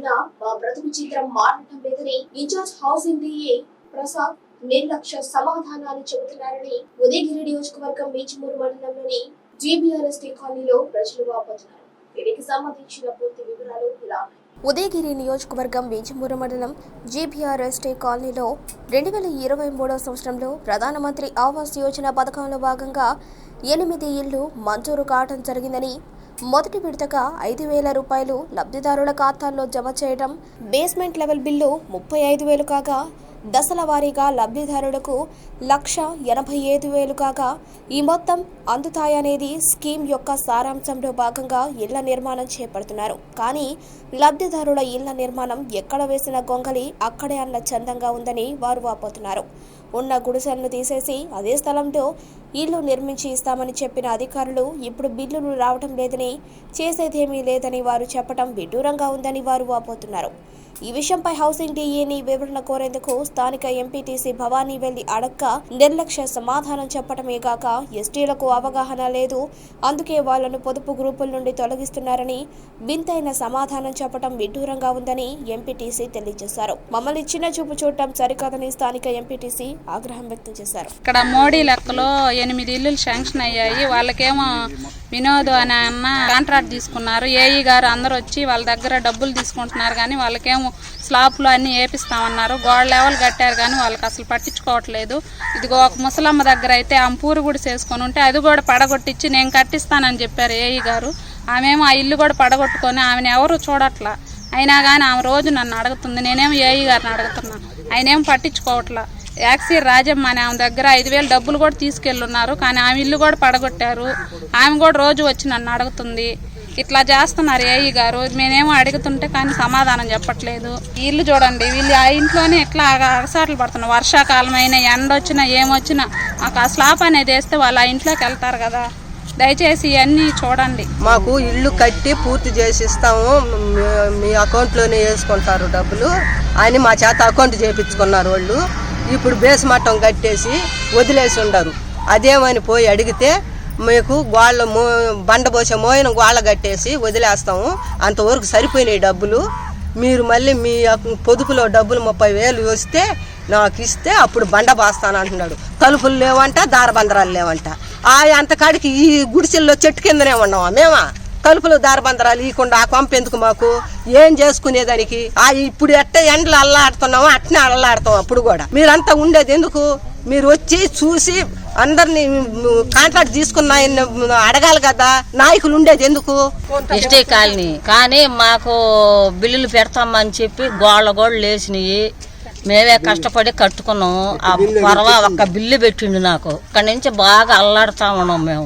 చేస్తున్నా మా బ్రతుకు చిత్రం మారటం లేదని ఇన్ఛార్జ్ హౌసింగ్ డిఏ ప్రసాద్ నిర్లక్ష్య సమాధానాలు చెబుతున్నారని ఉదయగిరి నియోజకవర్గం మేచిమూరు మండలంలోని జీబీఆర్ఎస్ కాలనీలో ప్రజలు వాపోతున్నారు. దీనికి సంబంధించిన పూర్తి వివరాలు ఇలా ఉదయగిరి నియోజకవర్గం బీజమూరు మండలం జీబీఆర్ ఎస్టీ కాలనీలో రెండు వేల ఇరవై మూడవ సంవత్సరంలో ప్రధానమంత్రి ఆవాస్ యోజన పథకంలో భాగంగా ఎనిమిది ఇళ్ళు మంజూరు కావడం జరిగిందని మొదటి విడతగా ఐదు వేల రూపాయలు లబ్ధిదారుల ఖాతాల్లో జమ చేయడం బేస్మెంట్ లెవెల్ బిల్లు ముప్పై ఐదు వేలు కాగా దశల వారీగా లబ్ధిదారులకు లక్ష ఎనభై ఐదు వేలు కాగా ఈ మొత్తం అందుతాయనేది స్కీమ్ యొక్క సారాంశంలో భాగంగా ఇళ్ళ నిర్మాణం చేపడుతున్నారు. కానీ లబ్ధిదారుల ఇళ్ళ నిర్మాణం ఎక్కడ వేసిన గొంగలి అక్కడే అన్న చందంగా ఉందని వారు వాపోతున్నారు. ఉన్న గుడిసెలను తీసేసి అదే స్థలంలో ఇల్లు నిర్మించి ఇస్తామని చెప్పిన అధికారులు ఇప్పుడు బిల్లులు రావటం లేదని చేసేదేమీ లేదని వారు చెప్పడం విడ్డూరంగా ఉందని వారు వాపోతున్నారు. ఈ విషయంపై హౌసింగ్ డీఏని వివరణ కోరేందుకు స్థానిక ఎంపీటీసీ భవానీ వెళ్ళి అడక్క నిర్లక్ష్య సమాధానం చెప్పటమే కాక ఎస్టీలకు అవగాహన లేదు. అందుకే వాళ్ళను పొదుపు గ్రూపుల నుండి తొలగిస్తున్నారని వింతైన సమాధానం చెప్పడం విడ్డూరంగా ఉందని ఎంపీటీసీ తెలియజేశారు. మమ్మల్ని చిన్న చూపు చూడటం సరికాదని స్థానిక ఎంపీటీసీ ఆగ్రహం వ్యక్తం చేశారు. ఇక్కడ మోడీ లెక్కలో ఎనిమిది ఇల్లులు శాంక్షన్ అయ్యాయి. వాళ్ళకేమో వినోద్ అనే అన్న కాంట్రాక్ట్ తీసుకున్నారు. ఏఈ గారు అందరూ వచ్చి వాళ్ళ దగ్గర డబ్బులు తీసుకుంటున్నారు కానీ వాళ్ళకేమో స్లాబ్లు అన్నీ వేపిస్తామన్నారు గోడ లెవెల్ కట్టారు కానీ వాళ్ళకి అసలు పట్టించుకోవట్లేదు. ఇదిగో ఒక ముసలమ్మ దగ్గర అయితే ఆమె కూడా చేసుకొని ఉంటే అది కూడా పడగొట్టించి నేను కట్టిస్తానని చెప్పారు ఏఈ గారు. ఆమెమో ఆ ఇల్లు కూడా పడగొట్టుకొని ఆమెను ఎవరు చూడట్లా. అయినా కానీ ఆమె రోజు నన్ను అడుగుతుంది. నేనేమో ఏఈ గారిని అడుగుతున్నా. ఆయనేం పట్టించుకోవట్లా. యాక్సీ రాజమ్మ అని ఆమె దగ్గర ఐదు వేలు డబ్బులు కూడా తీసుకెళ్ళున్నారు. కానీ ఆమె ఇల్లు కూడా పడగొట్టారు. ఆమె కూడా రోజు వచ్చి నన్ను అడుగుతుంది. ఇట్లా చేస్తున్నారు ఏఈ గారు. మేమేమో అడుగుతుంటే కానీ సమాధానం చెప్పట్లేదు. వీళ్ళు ఇల్లు చూడండి వీళ్ళు ఆ ఇంట్లోనే ఇట్లా అగసాట్లు పడుతున్నారు. వర్షాకాలం అయినా ఎండ వచ్చినా ఏమొచ్చినా మాకు ఆ స్లాప్ అనేది వేస్తే వాళ్ళు ఆ ఇంట్లోకి వెళ్తారు కదా. దయచేసి ఇవన్నీ చూడండి. మాకు ఇల్లు కట్టి పూర్తి చేసి ఇస్తాము. మీ- మీ అకౌంట్లోనే వేసుకుంటారు డబ్బులు అని మా చేత అకౌంట్ చేపించుకున్నారు వాళ్ళు. ఇప్పుడు బేస్ మట్టం కట్టేసి వదిలేసి ఉండరు. అదేమని పోయి అడిగితే మీకు గోళ్ళ మో బండబోసే మోయిన గోళ్ళ కట్టేసి వదిలేస్తాము. అంతవరకు సరిపోయినాయి డబ్బులు. మీరు మళ్ళీ మీ పొదుపులో డబ్బులు ముప్పై వేలు వస్తే నాకు ఇస్తే అప్పుడు బండ బాస్తాను అంటున్నాడు. తలుపులు లేవంట దారబందరాలు లేవంట. ఆ అంతకాడికి ఈ గుడిసెల్లో చెట్టు కిందనే ఉన్నామా మేమా? తలుపులు దారబందరాలు ఇవ్వకుండా ఆ కొంప ఎందుకు మాకు? ఏం చేసుకునేదానికి? ఆ ఇప్పుడు ఎట్ట ఎండలు అల్లాడుతున్నామో అట్నే అల్లాడుతాం అప్పుడు కూడా. మీరంతా ఉండేది ఎందుకు? మీరు వచ్చి చూసి అందరినీ కాంట్రాక్ట్ తీసుకున్న అడగాలి కదా. నాయకులు ఉండేది ఎందుకు? ST colony. కానీ మాకు బిల్లులు పెడతామని చెప్పి గోళ్ళ గోళ్ళు లేచినాయి. మేమే కష్టపడి కట్టుకున్నాము ఆ పొరవ ఒక్క బిల్లు పెట్టిండు నాకు. అక్కడి నుంచి బాగా అల్లాడుతా ఉన్నాం మేము.